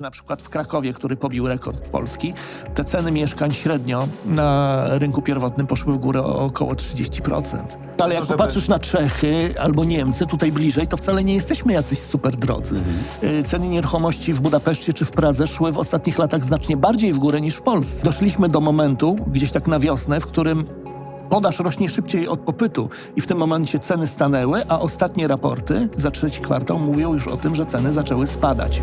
Na przykład w Krakowie, który pobił rekord Polski, te ceny mieszkań średnio na rynku pierwotnym poszły w górę o około 30%. Ale jak popatrzysz na Czechy albo Niemcy, tutaj bliżej, to wcale nie jesteśmy jacyś super drodzy. Y, Ceny nieruchomości w Budapeszcie czy w Pradze szły w ostatnich latach znacznie bardziej w górę niż w Polsce. Doszliśmy do momentu, gdzieś tak na wiosnę, w którym Podaż rośnie szybciej od popytu i w tym momencie ceny stanęły, a ostatnie raporty za trzeci kwartał mówią już o tym, że ceny zaczęły spadać.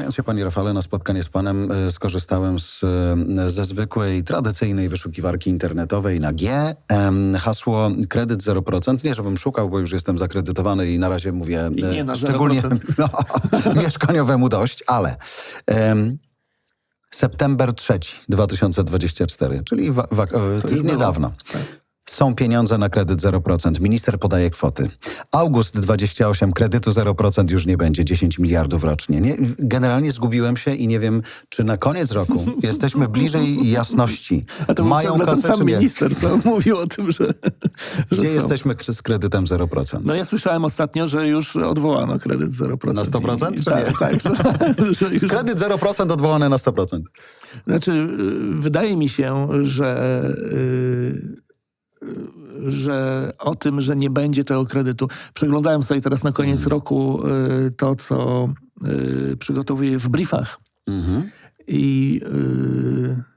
Szykując się, panie Rafale, na spotkanie z panem, e, skorzystałem z, e, ze zwykłej, tradycyjnej wyszukiwarki internetowej na G. Hasło kredyt 0%. Nie, żebym szukał, bo już jestem zakredytowany i na razie mówię I nie e, na szczególnie 0%. no, mieszkaniowemu dość, ale em, september 3, 2024, czyli wa, wa, e, już było. Są pieniądze na kredyt 0%. Minister podaje kwoty. August 28, kredytu 0% już nie będzie, 10 miliardów rocznie. Nie? Generalnie zgubiłem się i nie wiem, czy na koniec roku jesteśmy bliżej jasności. A to był Mają ciągle ten sam minister, co mówił o tym, że, że Gdzie są. jesteśmy z kredytem 0%? No ja słyszałem ostatnio, że już odwołano kredyt 0%. Na 100% I, czy tak, nie? tak, że, że już, Kredyt 0% odwołany na 100%. Znaczy, y, wydaje mi się, że, y, y, że o tym, że nie będzie tego kredytu. Przeglądałem sobie teraz na koniec roku y, to, co y, przygotowuję w briefach. Mhm. I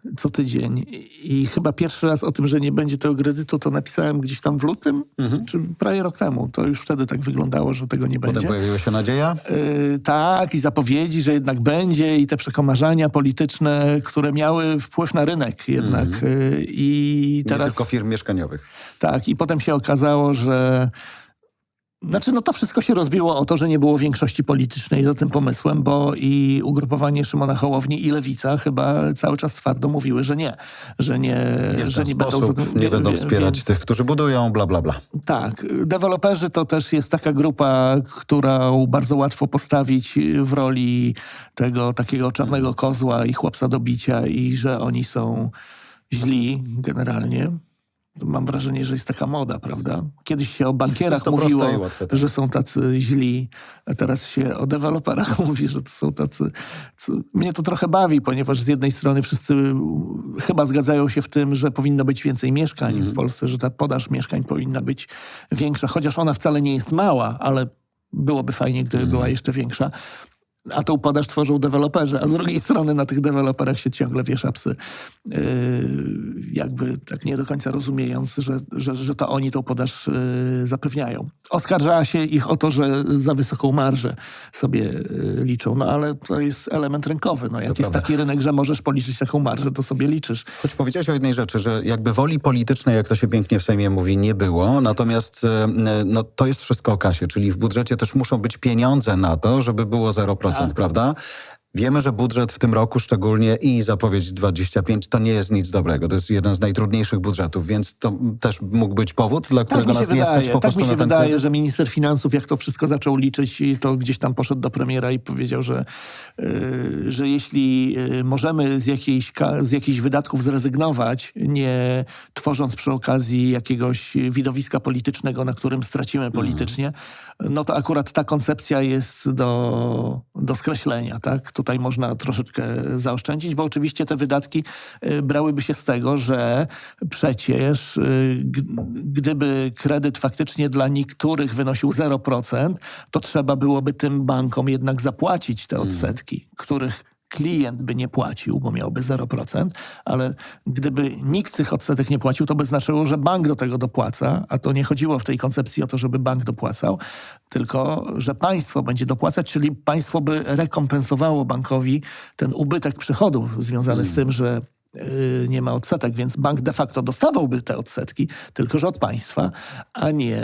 y, co tydzień. I chyba pierwszy raz o tym, że nie będzie tego kredytu, to napisałem gdzieś tam w lutym, czy prawie rok temu. To już wtedy tak wyglądało, że tego nie Potem będzie. pojawiła się nadzieja. Yy, tak, i zapowiedzi, że jednak będzie, i te przekomarzania polityczne, które miały wpływ na rynek jednak. Yy, I Nie teraz. tylko firm mieszkaniowych. Tak, i potem się okazało, że. Znaczy, no to wszystko się rozbiło o to, że nie było większości politycznej za tym pomysłem, bo i ugrupowanie Szymona Hołowni i Lewica chyba cały czas twardo mówiły, że nie, że nie, Nie że nie będą, sposób, tym- nie będą wspierać więc- tych, którzy budują, bla, bla, bla. tak, deweloperzy to też jest taka grupa, którą bardzo łatwo postawić w roli tego takiego czarnego kozła i chłopca do bicia i że oni są źli generalnie. Mam wrażenie, że jest taka moda, prawda? Kiedyś się o bankierach mówiło, łatwe, tak. że są tacy źli, a teraz się o deweloperach mówi, że to są tacy... co- Mnie to trochę bawi, ponieważ z jednej strony wszyscy chyba zgadzają się w tym, że powinno być więcej mieszkań Mhm. w Polsce, że ta podaż mieszkań powinna być większa, chociaż ona wcale nie jest mała, ale byłoby fajnie, gdyby była jeszcze większa. A tą podaż tworzą deweloperzy, a z drugiej strony na tych deweloperach się ciągle wiesza psy. Yy, jakby tak nie do końca rozumiejąc, że, że, że to oni tą podaż yy, zapewniają. Oskarża się ich o to, że za wysoką marżę sobie yy, liczą, no ale to jest element rynkowy. No, jak jest prawda. taki rynek, że możesz policzyć taką marżę, to sobie liczysz. Choć powiedziałeś o jednej rzeczy, że jakby woli politycznej, jak to się pięknie w Sejmie mówi, nie było. Natomiast no, to jest wszystko o kasie, czyli w budżecie też muszą być pieniądze na to, żeby było 0%, Tak. Prawda? Wiemy, że budżet w tym roku szczególnie i zapowiedź 25 to nie jest nic dobrego. To jest jeden z najtrudniejszych budżetów, więc to też mógł być powód, dla Tak którego się nas nie stać wydaje, po tak prostu mi się na ten wydaje że minister finansów, jak to wszystko zaczął liczyć, i to gdzieś tam poszedł do premiera i powiedział, że, yy, że jeśli yy, możemy z, jakiejś, z jakichś wydatków zrezygnować, nie tworząc przy okazji jakiegoś widowiska politycznego, na którym stracimy politycznie, no to akurat ta koncepcja jest do, do skreślenia. Tak? Tutaj można troszeczkę zaoszczędzić, bo oczywiście te wydatki y, brałyby się z tego, że przecież y, gdyby kredyt faktycznie dla niektórych wynosił 0%, to trzeba byłoby tym bankom jednak zapłacić te odsetki, których klient by nie płacił, bo miałby 0%, ale gdyby nikt tych odsetek nie płacił, to by znaczyło, że bank do tego dopłaca, a to nie chodziło w tej koncepcji o to, żeby bank dopłacał, tylko że państwo będzie dopłacać, czyli państwo by rekompensowało bankowi ten ubytek przychodów związany z tym, że nie ma odsetek, więc bank de facto dostawałby te odsetki, tylko że od państwa, a nie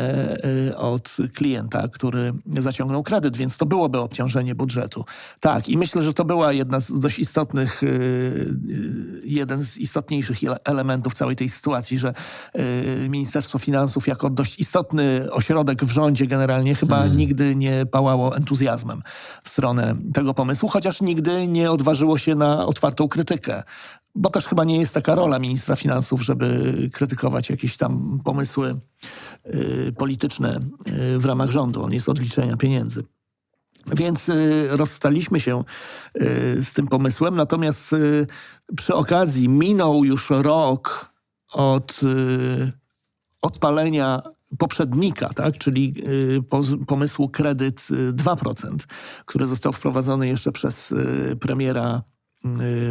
y, od klienta, który zaciągnął kredyt, więc to byłoby obciążenie budżetu. Tak, i myślę, że to była jedna z dość istotnych, y, y, jeden z istotniejszych ele- elementów całej tej sytuacji, że y, Ministerstwo Finansów jako dość istotny ośrodek w rządzie generalnie chyba nigdy nie pałało entuzjazmem w stronę tego pomysłu, chociaż nigdy nie odważyło się na otwartą krytykę bo też chyba nie jest taka rola ministra finansów, żeby krytykować jakieś tam pomysły y, polityczne y, w ramach rządu. On jest od liczenia pieniędzy. Więc y, rozstaliśmy się y, z tym pomysłem, natomiast y, przy okazji minął już rok od y, odpalenia poprzednika, tak, czyli pomysłu kredyt y, 2%, który został wprowadzony jeszcze przez premiera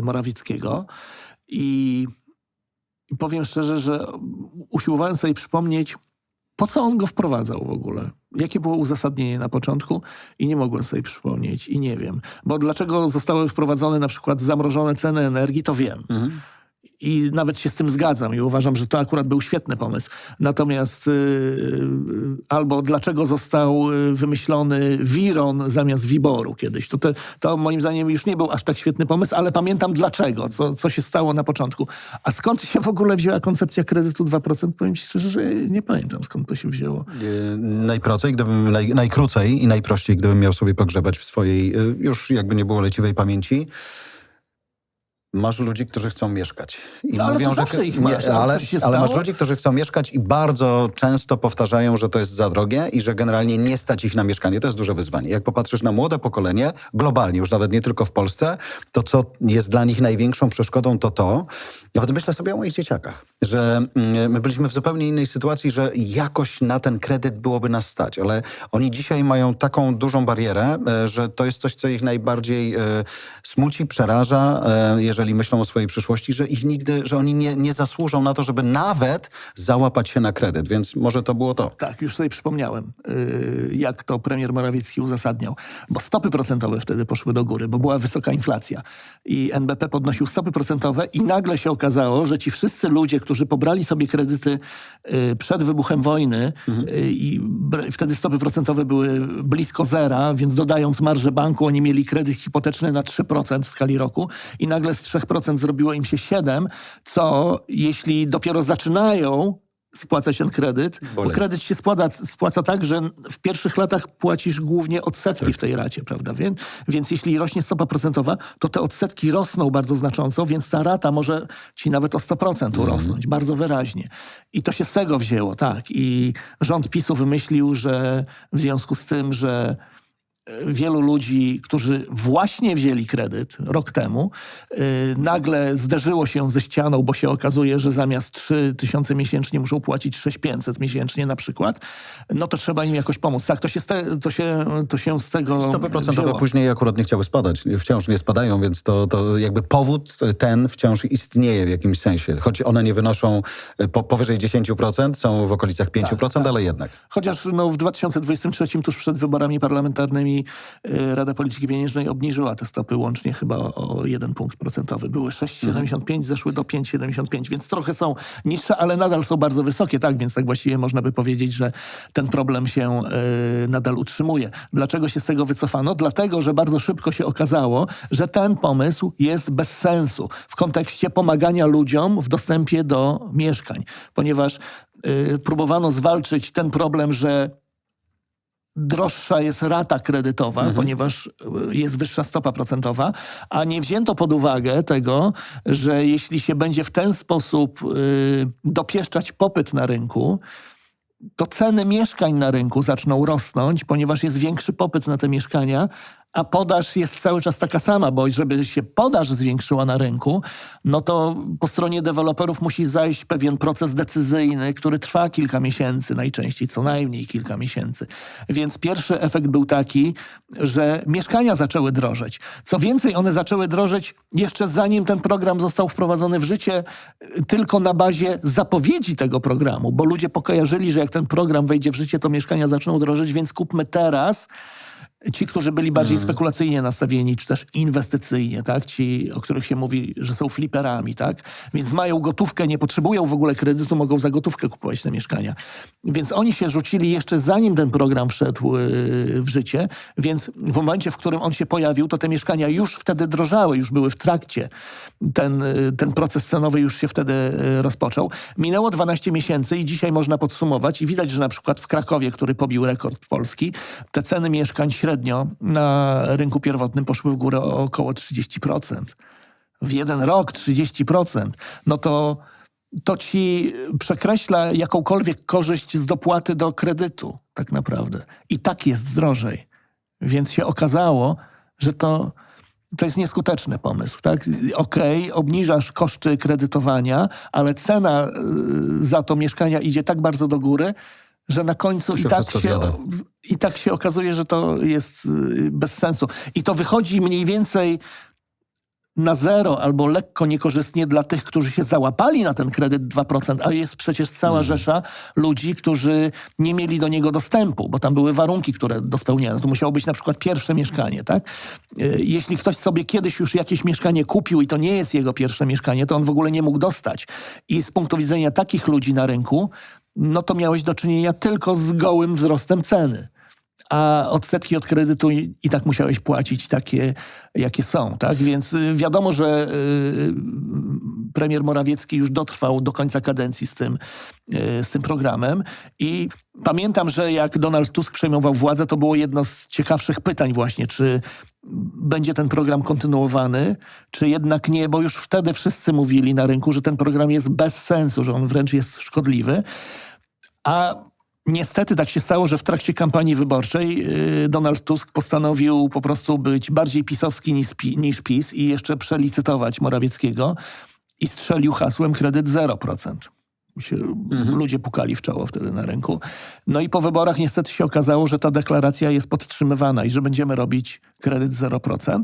Morawieckiego. I, I powiem szczerze, że usiłowałem sobie przypomnieć, po co on go wprowadzał w ogóle? Jakie było uzasadnienie na początku? I nie mogłem sobie przypomnieć i nie wiem. Bo dlaczego zostały wprowadzone na przykład zamrożone ceny energii, to wiem. I nawet się z tym zgadzam i uważam, że to akurat był świetny pomysł. Natomiast yy, albo dlaczego został y, wymyślony Wiron zamiast Wiboru kiedyś. To, te, to moim zdaniem już nie był aż tak świetny pomysł, ale pamiętam dlaczego, co, co się stało na początku. A skąd się w ogóle wzięła koncepcja kredytu 2%? Powiem ci szczerze, że nie pamiętam skąd to się wzięło. E, Najprocej, gdybym, naj, najkrócej i najprościej, gdybym miał sobie pogrzebać w swojej, już jakby nie było leciwej pamięci. Masz ludzi, którzy chcą mieszkać. I No, ale to zawsze ich masz, ale ale, ale masz ludzi, którzy chcą mieszkać i bardzo często powtarzają, że to jest za drogie i że generalnie nie stać ich na mieszkanie. To jest duże wyzwanie. Jak popatrzysz na młode pokolenie, globalnie, już nawet nie tylko w Polsce, to co jest dla nich największą przeszkodą, to to. Nawet myślę sobie o moich dzieciakach, że mm, my byliśmy w zupełnie innej sytuacji, że jakoś na ten kredyt byłoby nas stać, ale oni dzisiaj mają taką dużą barierę, e, że to jest coś, co ich najbardziej e, smuci, przeraża, e, jeżeli myślą o swojej przyszłości, że ich nigdy, że oni nie, nie zasłużą na to, żeby nawet załapać się na kredyt, więc może to było to. Tak, już sobie przypomniałem, yy, jak to premier Morawiecki uzasadniał. Bo stopy procentowe wtedy poszły do góry, bo była wysoka inflacja. I NBP podnosił stopy procentowe i nagle się okazało, że ci wszyscy ludzie, którzy pobrali sobie kredyty yy, przed wybuchem wojny yy, i br- wtedy stopy procentowe były blisko zera, więc dodając marżę banku, oni mieli kredyt hipoteczny na 3% w skali roku i nagle z 3% zrobiło im się 7%, co jeśli dopiero zaczynają spłacać ten kredyt, bo kredyt się spłaca, spłaca tak, że w pierwszych latach płacisz głównie odsetki Tak. w tej racie, prawda? Więc, więc jeśli rośnie stopa procentowa, to te odsetki rosną bardzo znacząco, więc ta rata może ci nawet o 100% Mhm. urosnąć, bardzo wyraźnie. I to się z tego wzięło, tak. I rząd PiSu wymyślił, że w związku z tym, że wielu ludzi, którzy właśnie wzięli kredyt rok temu, yy, nagle zderzyło się ze ścianą, bo się okazuje, że zamiast 3 tysiące miesięcznie muszą płacić 6500 miesięcznie na przykład, no to trzeba im jakoś pomóc. Tak, to się z, te, to się, to się z tego Stopy procentowe wzięło. później akurat nie chciały spadać. Wciąż nie spadają, więc to, to jakby powód ten wciąż istnieje w jakimś sensie. Choć one nie wynoszą e, po, powyżej 10%, są w okolicach 5%, tak. ale jednak. Chociaż no, w 2023, tuż przed wyborami parlamentarnymi, y, Rada Polityki Pieniężnej obniżyła te stopy łącznie chyba o, o jeden punkt procentowy. Były 6,75, zeszły do 5,75, więc trochę są niższe, ale nadal są bardzo wysokie, tak? Więc tak właściwie można by powiedzieć, że ten problem się y, nadal utrzymuje. Dlaczego się z tego wycofano? Dlatego, że bardzo szybko się okazało, że ten pomysł jest bez sensu w kontekście pomagania ludziom w dostępie do mieszkań, ponieważ y, próbowano zwalczyć ten problem, że droższa jest rata kredytowa, ponieważ y, jest wyższa stopa procentowa, a nie wzięto pod uwagę tego, że jeśli się będzie w ten sposób y, dopieszczać popyt na rynku, to ceny mieszkań na rynku zaczną rosnąć, ponieważ jest większy popyt na te mieszkania, a podaż jest cały czas taka sama, bo żeby się podaż zwiększyła na rynku, no to po stronie deweloperów musi zajść pewien proces decyzyjny, który trwa kilka miesięcy, najczęściej co najmniej kilka miesięcy. Więc pierwszy efekt był taki, że mieszkania zaczęły drożeć. Co więcej, one zaczęły drożeć jeszcze zanim ten program został wprowadzony w życie, tylko na bazie zapowiedzi tego programu, bo ludzie pokojarzyli, że jak ten program wejdzie w życie, to mieszkania zaczną drożeć, więc kupmy teraz. Ci, którzy byli bardziej spekulacyjnie nastawieni, czy też inwestycyjnie, tak? Ci, o których się mówi, że są fliperami, tak? Więc mają gotówkę, nie potrzebują w ogóle kredytu, mogą za gotówkę kupować te mieszkania. Więc oni się rzucili jeszcze zanim ten program wszedł yy, w życie, więc w momencie, w którym on się pojawił, to te mieszkania już wtedy drożały, już były w trakcie. Ten, yy, ten proces cenowy już się wtedy yy, rozpoczął. Minęło 12 miesięcy i dzisiaj można podsumować i widać, że na przykład w Krakowie, który pobił rekord Polski, te ceny mieszkań średnio na rynku pierwotnym poszły w górę o około 30%. w jeden rok 30%, no to, to ci przekreśla jakąkolwiek korzyść z dopłaty do kredytu, tak naprawdę. I tak jest drożej. Więc się okazało, że to, to jest nieskuteczny pomysł. Tak? Okej, obniżasz koszty kredytowania, ale cena y, za to mieszkania idzie tak bardzo do góry, że na końcu i tak się, zjada. i tak się okazuje, że to jest y, bez sensu. I to wychodzi mniej więcej na zero albo lekko niekorzystnie dla tych, którzy się załapali na ten kredyt 2%, a jest przecież cała rzesza ludzi, którzy nie mieli do niego dostępu, bo tam były warunki, które do spełniania. To musiało być na przykład pierwsze mieszkanie, tak? Y, Jeśli ktoś sobie kiedyś już jakieś mieszkanie kupił i to nie jest jego pierwsze mieszkanie, to on w ogóle nie mógł dostać. I z punktu widzenia takich ludzi na rynku, no to miałeś do czynienia tylko z gołym wzrostem ceny a odsetki od kredytu i, tak musiałeś płacić takie, jakie są. Tak? Więc y, wiadomo, że y, premier Morawiecki już dotrwał do końca kadencji z tym, y, z tym programem i pamiętam, że jak Donald Tusk przejmował władzę, to było jedno z ciekawszych pytań właśnie, czy będzie ten program kontynuowany, czy jednak nie, bo już wtedy wszyscy mówili na rynku, że ten program jest bez sensu, że on wręcz jest szkodliwy. A niestety tak się stało, że w trakcie kampanii wyborczej yy, Donald Tusk postanowił po prostu być bardziej pisowski niż, niż PiS i jeszcze przelicytować Morawieckiego i strzelił hasłem kredyt 0%. Się, Ludzie pukali w czoło wtedy na rynku. No i po wyborach niestety się okazało, że ta deklaracja jest podtrzymywana i że będziemy robić kredyt 0%.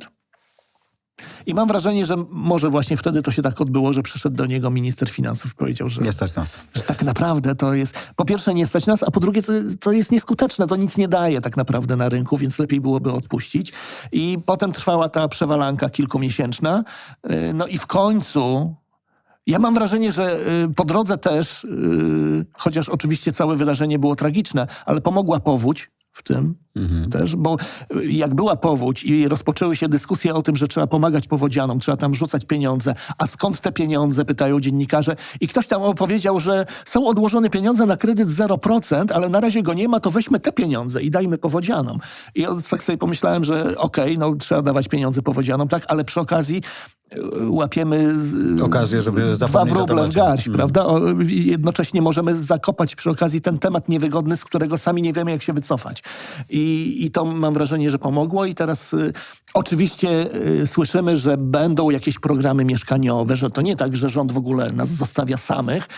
I mam wrażenie, że może właśnie wtedy to się tak odbyło, że przyszedł do niego minister finansów i powiedział, że Nie stać nas. że tak naprawdę to jest, po pierwsze nie stać nas, a po drugie to, to jest nieskuteczne, to nic nie daje tak naprawdę na rynku, więc lepiej byłoby odpuścić. I potem trwała ta przewalanka kilkumiesięczna, Yy, no i w końcu ja mam wrażenie, że y, po drodze też, y, chociaż oczywiście całe wydarzenie było tragiczne, ale pomogła powódź w tym też, bo y, jak była powódź i rozpoczęły się dyskusje o tym, że trzeba pomagać powodzianom, trzeba tam rzucać pieniądze, a skąd te pieniądze, pytają dziennikarze. I ktoś tam opowiedział, że są odłożone pieniądze na kredyt 0%, ale na razie go nie ma, to weźmy te pieniądze i dajmy powodzianom. I tak sobie pomyślałem, że okej, no trzeba dawać pieniądze powodzianom, tak, ale przy okazji łapiemy Okazję, żeby dwa wróble w garść, prawda? O, jednocześnie możemy zakopać przy okazji ten temat niewygodny, z którego sami nie wiemy, jak się wycofać. I, i to mam wrażenie, że pomogło. I teraz y, oczywiście y, słyszymy, że będą jakieś programy mieszkaniowe, że to nie tak, że rząd w ogóle nas zostawia samych,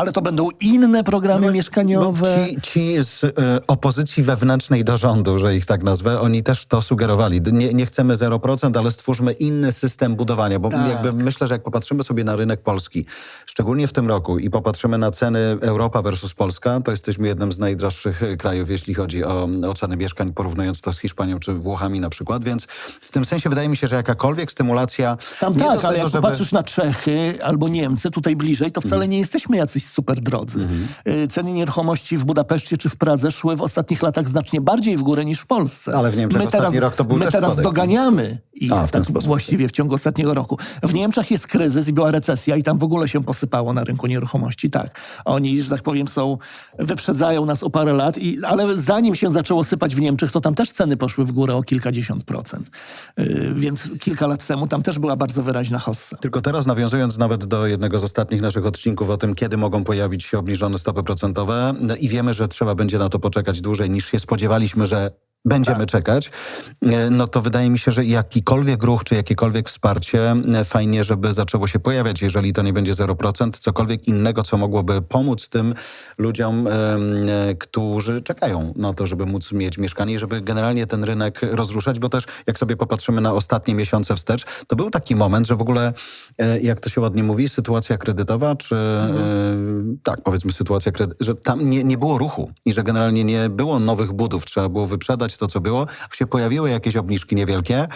ale to będą inne programy mieszkaniowe. No, ci, ci z e, opozycji wewnętrznej do rządu, że ich tak nazwę, oni też to sugerowali. Nie, nie chcemy 0%, ale stwórzmy inny system budowania, bo Tak. jakby myślę, że jak popatrzymy sobie na rynek polski, szczególnie w tym roku i popatrzymy na ceny Europa versus Polska, to jesteśmy jednym z najdroższych e, krajów, jeśli chodzi o, o ceny mieszkań, porównując to z Hiszpanią czy Włochami na przykład, więc w tym sensie wydaje mi się, że jakakolwiek stymulacja... Tam tak, do ale tego, jak żeby- popatrzysz na Czechy albo Niemcy, tutaj bliżej, to wcale nie jesteśmy jacyś super drodzy. Y, Ceny nieruchomości w Budapeszcie czy w Pradze szły w ostatnich latach znacznie bardziej w górę niż w Polsce. Ale w Niemczech ostatni rok to był My teraz spadek. doganiamy ich A, w tak sposób. właściwie w ciągu ostatniego roku. W Niemczech jest kryzys i była recesja i tam w ogóle się posypało na rynku nieruchomości. Tak, oni, że tak powiem, są, wyprzedzają nas o parę lat, i, ale zanim się zaczęło sypać w Niemczech, to tam też ceny poszły w górę o kilkadziesiąt procent. Y, Więc kilka lat temu tam też była bardzo wyraźna hossa. Tylko teraz nawiązując nawet do jednego z ostatnich naszych odcinków o tym, kiedy mogą pojawić się obniżone stopy procentowe i wiemy, że trzeba będzie na to poczekać dłużej niż się spodziewaliśmy, że będziemy Tak. czekać, e, no to wydaje mi się, że jakikolwiek ruch czy jakiekolwiek wsparcie e, fajnie, żeby zaczęło się pojawiać, jeżeli to nie będzie 0%, cokolwiek innego, co mogłoby pomóc tym ludziom, e, którzy czekają na to, żeby móc mieć mieszkanie i żeby generalnie ten rynek rozruszać, bo też jak sobie popatrzymy na ostatnie miesiące wstecz, to był taki moment, że w ogóle, jak to się ładnie mówi, sytuacja kredytowa, czy e, tak, powiedzmy sytuacja kredytowa, że tam nie, nie było ruchu i że generalnie nie było nowych budów, trzeba było wyprzedać to, co było. Się pojawiły jakieś obniżki niewielkie,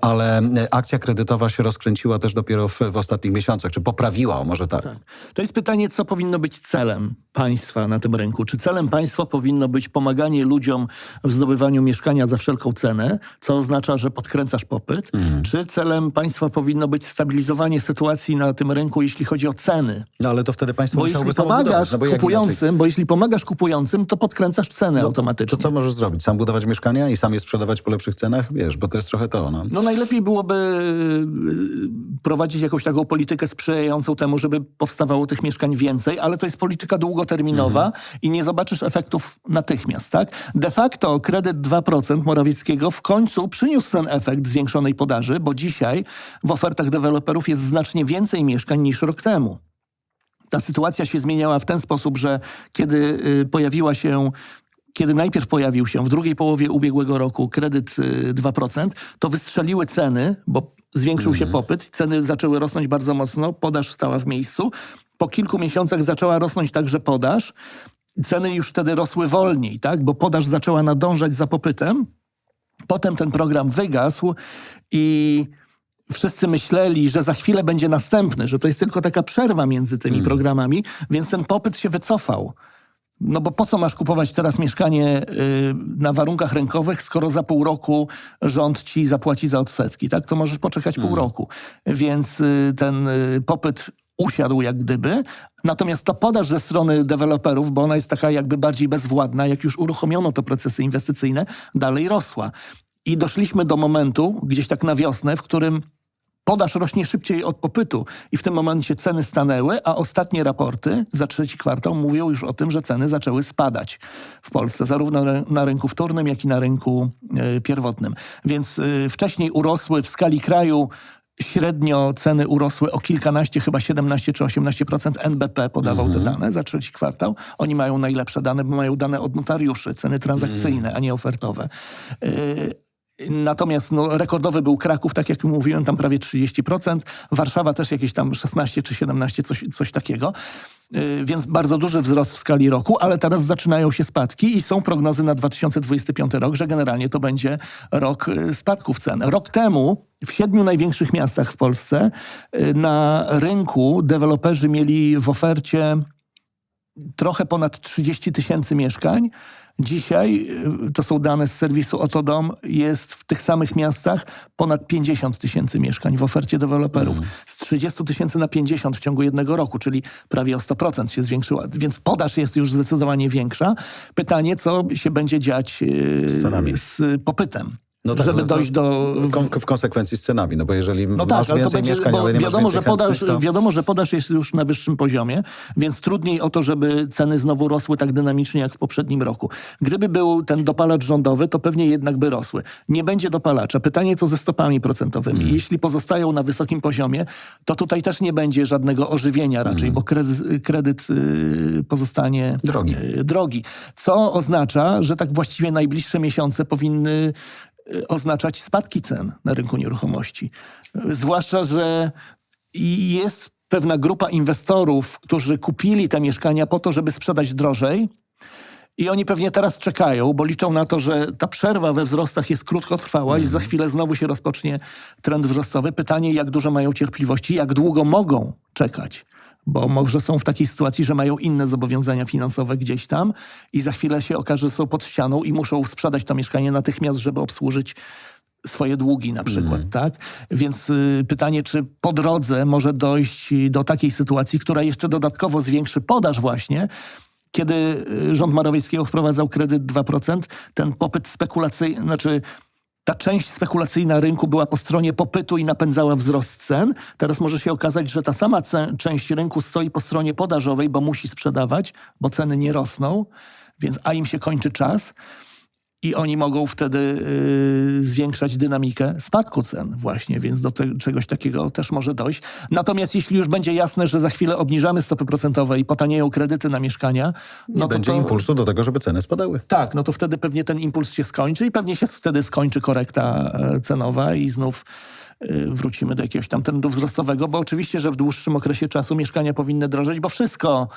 ale akcja kredytowa się rozkręciła też dopiero w, w ostatnich miesiącach, czy poprawiła, może tak. Tak. To jest pytanie, co powinno być celem państwa na tym rynku. Czy celem państwa powinno być pomaganie ludziom w zdobywaniu mieszkania za wszelką cenę, co oznacza, że podkręcasz popyt? Czy celem państwa powinno być stabilizowanie sytuacji na tym rynku, jeśli chodzi o ceny? No ale to wtedy państwo Bo musiałoby jeśli pomagasz no bo jak inaczej? kupującym, bo jeśli pomagasz kupującym, to podkręcasz cenę To automatycznie. co możesz zrobić? Sam budować mieszkania i sam je sprzedawać po lepszych cenach? Wiesz, bo to jest trochę to, no. No najlepiej byłoby y, prowadzić jakąś taką politykę sprzyjającą temu, żeby powstawało tych mieszkań więcej, ale to jest polityka długoterminowa i nie zobaczysz efektów natychmiast, tak? De facto kredyt 2% Morawieckiego w końcu przyniósł ten efekt zwiększonej podaży, bo dzisiaj w ofertach deweloperów jest znacznie więcej mieszkań niż rok temu. Ta sytuacja się zmieniała w ten sposób, że kiedy y, pojawiła się kiedy najpierw pojawił się w drugiej połowie ubiegłego roku kredyt y, 2%, to wystrzeliły ceny, bo zwiększył się popyt, ceny zaczęły rosnąć bardzo mocno, podaż stała w miejscu. Po kilku miesiącach zaczęła rosnąć także podaż. Ceny już wtedy rosły wolniej, tak? bo podaż zaczęła nadążać za popytem. Potem ten program wygasł i wszyscy myśleli, że za chwilę będzie następny, że to jest tylko taka przerwa między tymi programami, więc ten popyt się wycofał. No bo po co masz kupować teraz mieszkanie y, na warunkach rynkowych, skoro za pół roku rząd ci zapłaci za odsetki, tak? To możesz poczekać pół roku. Więc y, ten y, popyt usiadł jak gdyby. Natomiast ta podaż ze strony deweloperów, bo ona jest taka jakby bardziej bezwładna, jak już uruchomiono to procesy inwestycyjne, dalej rosła. I doszliśmy do momentu, gdzieś tak na wiosnę, w którym Podaż rośnie szybciej od popytu i w tym momencie ceny stanęły, a ostatnie raporty za trzeci kwartał mówią już o tym, że ceny zaczęły spadać w Polsce, zarówno na rynku wtórnym, jak i na rynku e, pierwotnym. Więc e, wcześniej urosły w skali kraju średnio ceny urosły o kilkanaście, chyba 17 czy 18%. NBP podawał te dane za trzeci kwartał. Oni mają najlepsze dane, bo mają dane od notariuszy, ceny transakcyjne, a nie ofertowe. E, Natomiast no, rekordowy był Kraków, tak jak mówiłem, tam prawie 30%. Warszawa też jakieś tam 16 czy 17, coś, coś takiego. Yy, Więc bardzo duży wzrost w skali roku, ale teraz zaczynają się spadki i są prognozy na 2025 rok, że generalnie to będzie rok yy, spadków cen. Rok temu w siedmiu największych miastach w Polsce yy, na rynku deweloperzy mieli w ofercie trochę ponad 30 tysięcy mieszkań. Dzisiaj, y, to są dane z serwisu Otodom, jest w tych samych miastach ponad 50 tysięcy mieszkań w ofercie deweloperów. Z 30 tysięcy na 50 w ciągu jednego roku, czyli prawie o 100% się zwiększyła. Więc podaż jest już zdecydowanie większa. Pytanie, co się będzie dziać y, Z z popytem. No tak, żeby no dojść do W, kon- w konsekwencji z cenami, no bo jeżeli no masz tak, więcej będzie, mieszkań, ale nie masz wiadomo, że więcej podaż, chętnych, to... wiadomo, że podaż jest już na wyższym poziomie, więc trudniej o to, żeby ceny znowu rosły tak dynamicznie jak w poprzednim roku. Gdyby był ten dopalacz rządowy, to pewnie jednak by rosły. Nie będzie dopalacza. Pytanie, co ze stopami procentowymi. Mm. Jeśli pozostają na wysokim poziomie, to tutaj też nie będzie żadnego ożywienia raczej, bo kredyt, kredyt y, pozostanie Mm. Drogi. y, drogi. Co oznacza, że tak właściwie najbliższe miesiące powinny oznaczać spadki cen na rynku nieruchomości. Y, Zwłaszcza, że jest pewna grupa inwestorów, którzy kupili te mieszkania po to, żeby sprzedać drożej. I oni pewnie teraz czekają, bo liczą na to, że ta przerwa we wzrostach jest krótkotrwała i za chwilę znowu się rozpocznie trend wzrostowy. Pytanie, jak dużo mają cierpliwości, jak długo mogą czekać. Bo może są w takiej sytuacji, że mają inne zobowiązania finansowe gdzieś tam i za chwilę się okaże, że są pod ścianą i muszą sprzedać to mieszkanie natychmiast, żeby obsłużyć swoje długi na przykład, tak? Więc y, pytanie, czy po drodze może dojść do takiej sytuacji, która jeszcze dodatkowo zwiększy podaż właśnie, kiedy y, rząd Morawieckiego wprowadzał kredyt 2%, ten popyt spekulacyjny, znaczy ta część spekulacyjna rynku była po stronie popytu i napędzała wzrost cen. Teraz może się okazać, że ta sama część rynku stoi po stronie podażowej, bo musi sprzedawać, bo ceny nie rosną, więc a im się kończy czas. I oni mogą wtedy y, zwiększać dynamikę spadku cen właśnie, więc do te, czegoś takiego też może dojść. Natomiast jeśli już będzie jasne, że za chwilę obniżamy stopy procentowe i potanieją kredyty na mieszkania, Nie no to, będzie to impulsu do tego, żeby ceny spadały. tak, no to wtedy pewnie ten impuls się skończy i pewnie się wtedy skończy korekta e, cenowa i znów e, wrócimy do jakiegoś tam trendu wzrostowego, bo oczywiście, że w dłuższym okresie czasu mieszkania powinny drożeć, bo wszystko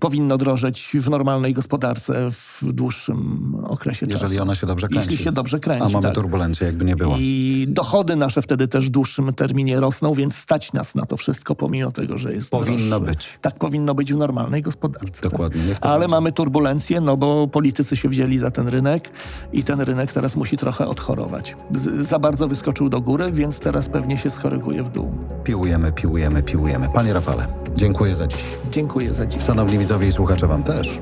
powinno drożeć w normalnej gospodarce w dłuższym okresie czasu. Jeżeli ona się dobrze kręci. Jeśli się dobrze kręci, A mamy tak. turbulencję, jakby nie było. I dochody nasze wtedy też w dłuższym terminie rosną, więc stać nas na to wszystko, pomimo tego, że jest Powinno droższe. być. Tak powinno być w normalnej gospodarce. Dokładnie, niech Tak. Ale będzie. mamy turbulencję, no bo politycy się wzięli za ten rynek i ten rynek teraz musi trochę odchorować. Z, za bardzo wyskoczył do góry, więc teraz pewnie się skoryguje w dół. Piłujemy, piłujemy, piłujemy. Panie Rafale, dziękuję za dziś. Dziękuję za dziś. Szanowni widzowie i słuchacze, wam też.